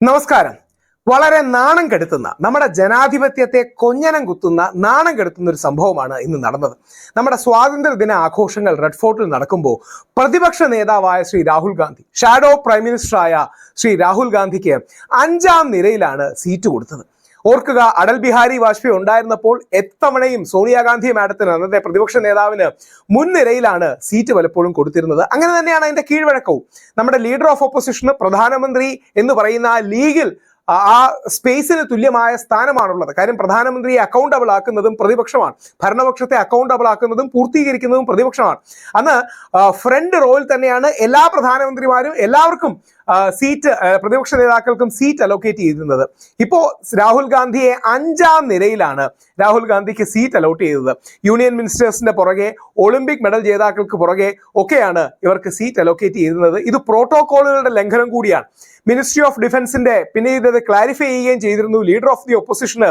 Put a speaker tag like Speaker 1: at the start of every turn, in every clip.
Speaker 1: നമസ്കാരം. വളരെ നാണം കെടുത്തുന്ന നമ്മുടെ ജനാധിപത്യത്തെ കൊഞ്ഞനം കുത്തുന്ന നാണം കെടുത്തുന്ന ഒരു സംഭവമാണ് ഇന്ന് നടന്നത്. നമ്മുടെ സ്വാതന്ത്ര്യ ദിന ആഘോഷങ്ങൾ റെഡ് ഫോർട്ടിൽ നടക്കുമ്പോൾ പ്രതിപക്ഷ നേതാവായ ശ്രീ രാഹുൽ ഗാന്ധി ഷാഡോ പ്രൈം മിനിസ്റ്ററായ ശ്രീ രാഹുൽ ഗാന്ധിക്ക് അഞ്ചാം നിരയിലാണ് സീറ്റ് കൊടുത്തത്. ഓർക്കുക അടൽ ബിഹാരി വാജ്പേയി ഉണ്ടായിരുന്നപ്പോൾ എത്തവണയും സോണിയാഗാന്ധി മാഡത്തിന് അന്നത്തെ പ്രതിപക്ഷ നേതാവിന് മുൻനിരയിലാണ് സീറ്റ് പലപ്പോഴും കൊടുത്തിരുന്നത്. അങ്ങനെ തന്നെയാണ് അതിന്റെ കീഴ്വഴക്കവും. നമ്മുടെ ലീഡർ ഓഫ് ഓപ്പോസിഷന് പ്രധാനമന്ത്രി എന്ന് പറയുന്ന ലീഗിൽ ആ- സ്പേസിന് തുല്യമായ സ്ഥാനമാണുള്ളത്. കാര്യം പ്രധാനമന്ത്രിയെ അക്കൗണ്ടബിൾ ആക്കുന്നതും പ്രതിപക്ഷമാണ്. ഭരണപക്ഷത്തെ അക്കൗണ്ടബിൾ ആക്കുന്നതും പൂർത്തീകരിക്കുന്നതും പ്രതിപക്ഷമാണ്. അന്ന് ഫ്രണ്ട് റോയിൽ തന്നെയാണ് എല്ലാ പ്രധാനമന്ത്രിമാരും എല്ലാവർക്കും സീറ്റ് പ്രതിപക്ഷ നേതാക്കൾക്കും സീറ്റ് അലോക്കേറ്റ് ചെയ്തിരുന്നത്. ഇപ്പോ രാഹുൽ ഗാന്ധിയെ അഞ്ചാം നിരയിലാണ് രാഹുൽ ഗാന്ധിക്ക് സീറ്റ് അലോട്ട് ചെയ്തത്. യൂണിയൻ മിനിസ്റ്റേഴ്സിന്റെ പുറകെ ഒളിമ്പിക് മെഡൽ ജേതാക്കൾക്ക് പുറകെ ഒക്കെയാണ് ഇവർക്ക് സീറ്റ് അലോക്കേറ്റ് ചെയ്തിരുന്നത്. ഇത് പ്രോട്ടോകോളുകളുടെ ലംഘനം കൂടിയാണ്. മിനിസ്ട്രി ഓഫ് ഡിഫൻസിന്റെ പിന്നെ ഇത് ക്ലാരിഫൈ ചെയ്യുകയും ചെയ്തിരുന്നു. ലീഡർ ഓഫ് ദി ഓപ്പോസിഷന്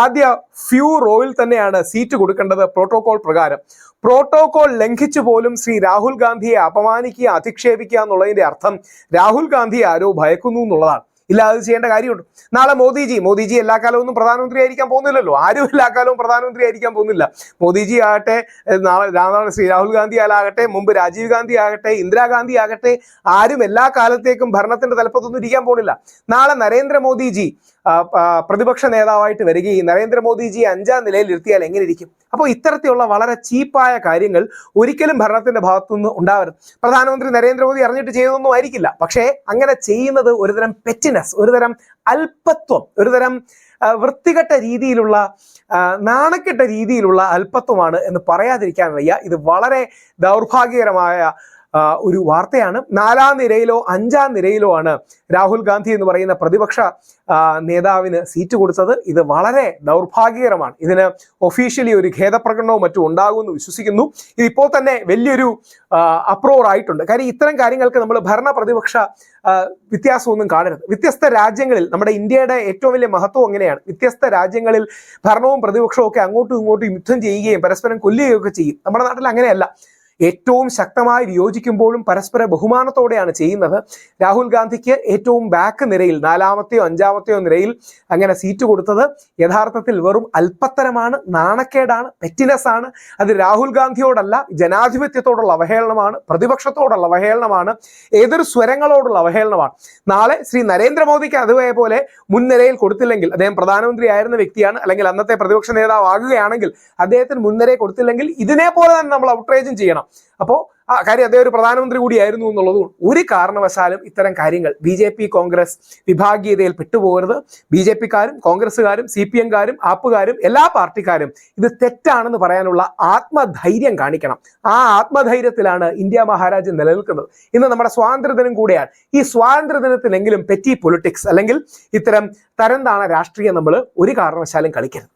Speaker 1: ആദ്യ ഫ്യൂ റോയിൽ തന്നെയാണ് സീറ്റ് കൊടുക്കേണ്ടത് പ്രോട്ടോകോൾ പ്രകാരം. പ്രോട്ടോകോൾ ലംഘിച്ചു പോലും ശ്രീ രാഹുൽ ഗാന്ധിയെ അപമാനിക്കുക അധിക്ഷേപിക്കുക എന്നുള്ളതിന്റെ അർത്ഥം രാഹുൽ ഗാന്ധി ആരോ ഭയക്കുന്നു എന്നുള്ളതാണ്. ഇല്ല അത് ചെയ്യേണ്ട കാര്യമുണ്ട്. നാളെ മോദിജി മോദിജി എല്ലാ കാലവും പ്രധാനമന്ത്രി ആയിരിക്കാൻ പോകുന്നില്ലല്ലോ. ആരും എല്ലാ കാലവും പ്രധാനമന്ത്രി ആയിരിക്കാൻ പോകുന്നില്ല. മോദിജി ആകട്ടെ നാളെ രാമനാഥ് ശ്രീ രാഹുൽ ഗാന്ധി ആകട്ടെ മുമ്പ് രാജീവ് ഗാന്ധി ആകട്ടെ ഇന്ദിരാഗാന്ധി ആകട്ടെ ആരും എല്ലാ കാലത്തേക്കും ഭരണത്തിന്റെ തലപ്പത്തൊന്നും ഇരിക്കാൻ പോകുന്നില്ല. നാളെ നരേന്ദ്രമോദിജി പ്രതിപക്ഷ നേതാവായിട്ട് വരികയും നരേന്ദ്രമോദിജി അഞ്ചാം നിലയിൽ ഇരുത്തിയാൽ എങ്ങനെ ഇരിക്കും? അപ്പോൾ ഇത്തരത്തിലുള്ള വളരെ ചീപ്പായ കാര്യങ്ങൾ ഒരിക്കലും ഭരണത്തിന്റെ ഭാഗത്തുനിന്ന് ഉണ്ടാവരുത്. പ്രധാനമന്ത്രി നരേന്ദ്രമോദി അറിഞ്ഞിട്ട് ചെയ്തതൊന്നും ആയിരിക്കില്ല. പക്ഷേ അങ്ങനെ ചെയ്യുന്നത് ഒരുതരം പെറ്റിനെസ് ഒരുതരം അല്പത്വം ഒരുതരം വൃത്തികെട്ട രീതിയിലുള്ള നാണക്കെട്ട രീതിയിലുള്ള അല്പത്വമാണ് എന്ന് പറയാതിരിക്കാൻ വയ്യ. ഇത് വളരെ ദൗർഭാഗ്യകരമായ ഒരു വാർത്തയാണ്. നാലാം നിരയിലോ അഞ്ചാം നിരയിലോ ആണ് രാഹുൽ ഗാന്ധി എന്ന് പറയുന്ന പ്രതിപക്ഷ നേതാവിന് സീറ്റ് കൊടുത്തത്. ഇത് വളരെ ദൗർഭാഗ്യകരമാണ്. ഇതിന് ഒഫീഷ്യലി ഒരു ഖേദപ്രകടനവും മറ്റും ഉണ്ടാകുമെന്ന് വിശ്വസിക്കുന്നു. ഇതിപ്പോൾ തന്നെ വലിയൊരു അപ്രോർ ആയിട്ടുണ്ട്. കാര്യം ഇത്തരം കാര്യങ്ങൾക്ക് നമ്മൾ ഭരണ പ്രതിപക്ഷ വ്യത്യാസമൊന്നും കാണരുത്. വ്യത്യസ്ത രാജ്യങ്ങളിൽ നമ്മുടെ ഇന്ത്യയുടെ ഏറ്റവും വലിയ മഹത്വം എങ്ങനെയാണ്? വ്യത്യസ്ത രാജ്യങ്ങളിൽ ഭരണവും പ്രതിപക്ഷവും ഒക്കെ അങ്ങോട്ടും ഇങ്ങോട്ടും യുദ്ധം ചെയ്യുകയും പരസ്പരം കൊല്ലുകയും ഒക്കെ ചെയ്യും. നമ്മുടെ നാട്ടിൽ അങ്ങനെയല്ല. ഏറ്റവും ശക്തമായി വിയോജിക്കുമ്പോഴും പരസ്പര ബഹുമാനത്തോടെയാണ് ചെയ്യുന്നത്. രാഹുൽ ഗാന്ധിക്ക് ഏറ്റവും ബാക്ക് നിരയിൽ നാലാമത്തെയോ അഞ്ചാമത്തെയോ നിരയിൽ അങ്ങനെ സീറ്റ് കൊടുത്തത് യഥാർത്ഥത്തിൽ വെറും അല്പത്തരമാണ് നാണക്കേടാണ് പെറ്റിനെസ് ആണ്. അത് രാഹുൽ ഗാന്ധിയോടല്ല ജനാധിപത്യത്തോടുള്ള അവഹേളനമാണ് പ്രതിപക്ഷത്തോടുള്ള അവഹേളനമാണ് ഏതൊരു സ്വരങ്ങളോടുള്ള അവഹേളനമാണ്. നാളെ ശ്രീ നരേന്ദ്രമോദിക്ക് അതുപോലെ മുൻനിരയിൽ കൊടുത്തില്ലെങ്കിൽ അദ്ദേഹം പ്രധാനമന്ത്രി ആയിരുന്ന വ്യക്തിയാണ് അല്ലെങ്കിൽ അന്നത്തെ പ്രതിപക്ഷ നേതാവ് ആകുകയാണെങ്കിൽ അദ്ദേഹത്തിന് മുൻനിരയെ കൊടുത്തില്ലെങ്കിൽ ഇതിനെ പോലെ തന്നെ നമ്മൾ ഔട്ട്റേജും ചെയ്യണം. അപ്പോൾ ആ കാര്യം അദ്ദേഹം ഒരു പ്രധാനമന്ത്രി കൂടിയായിരുന്നു എന്നുള്ളതും ഒരു കാരണവശാലും ഇത്തരം കാര്യങ്ങൾ ബി ജെ പി കോൺഗ്രസ് വിഭാഗീയതയിൽ പെട്ടുപോകരുത്. ബി ജെ പിക്കാരും കോൺഗ്രസ്സുകാരും സി പി എംകാരും ആപ്പുകാരും എല്ലാ പാർട്ടിക്കാരും ഇത് തെറ്റാണെന്ന് പറയാനുള്ള ആത്മധൈര്യം കാണിക്കണം. ആ ആത്മധൈര്യത്തിലാണ് ഇന്ത്യ മഹാരാജ് നിലനിൽക്കുന്നത്. ഇന്ന് നമ്മുടെ സ്വാതന്ത്ര്യദിനം കൂടെയാണ്. ഈ സ്വാതന്ത്ര്യദിനത്തിലെങ്കിലും പെറ്റി പൊളിറ്റിക്സ് അല്ലെങ്കിൽ ഇത്തരം തരം താണ രാഷ്ട്രീയം നമ്മൾ ഒരു കാരണവശാലും കളിക്കരുത്.